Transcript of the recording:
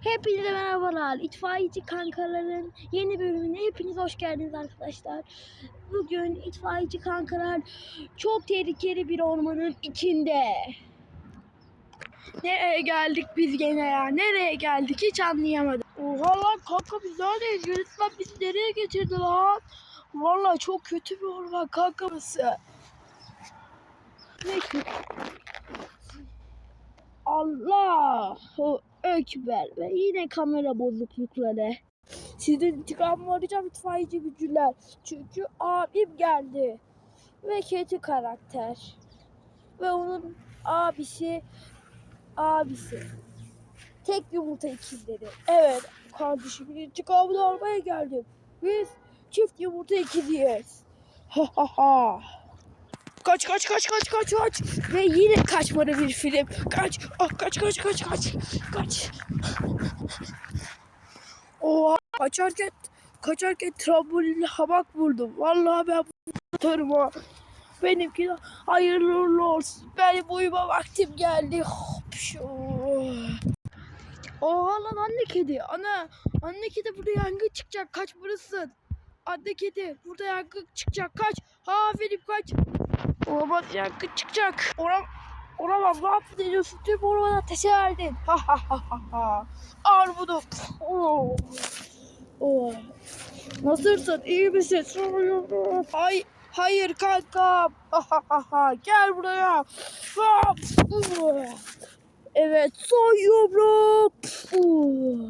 Hepinize merhabalar. İtfaiyeci kankaların yeni bölümüne hepiniz hoş geldiniz arkadaşlar. Bugün itfaiyeci kankalar çok tehlikeli bir ormanın içinde. Nereye geldik biz gene ya? Nereye geldik hiç anlayamadım. Oha lan kanka biz neredeyiz? Yönetmen bizi nereye getirdi lan? Vallahi çok kötü bir orman kanka burası. Neyse. Ekber ve yine kamera bozuklukları. Sizden intikam arayacağım itfaiyeci gücüler. Çünkü abim geldi. Ve kötü karakter. Ve onun abisi abisi. Tek yumurta ikizleri. Evet kardeşimin intikamını almaya geldim. Biz çift yumurta ikiziyiz. Ha ha ha. Kaç kaç kaç kaç kaç kaç. Ve yine kaçmadı bir film. Kaç. Ah, kaç kaç kaç kaç. Kaç. Oha. Kaçarken kaçarken trambolinle hamak vurdum. Vallahi ben atarım ha. Benimki de hayırlı uğurlu olsun. Benim uyuma vaktim geldi. Hop şu. Oha lan anne kedi. Ana. Anne kedi burada yangın çıkacak. Kaç burası. Anne kedi. Burada yangın çıkacak. Kaç. Ha Filip kaç. Olamaz yangın çıkacak. Olam Olamaz ne yaptın ediyorsun? Tüm ormana ateşe verdin. Ha ha ha ha ha. Al bunu. Oo. Oo. Nasılsın? İyi misin? Soruyorum. Hay hayır kankam. Ha ha ha. Gel buraya. Oo. Evet son yumruk. Oo.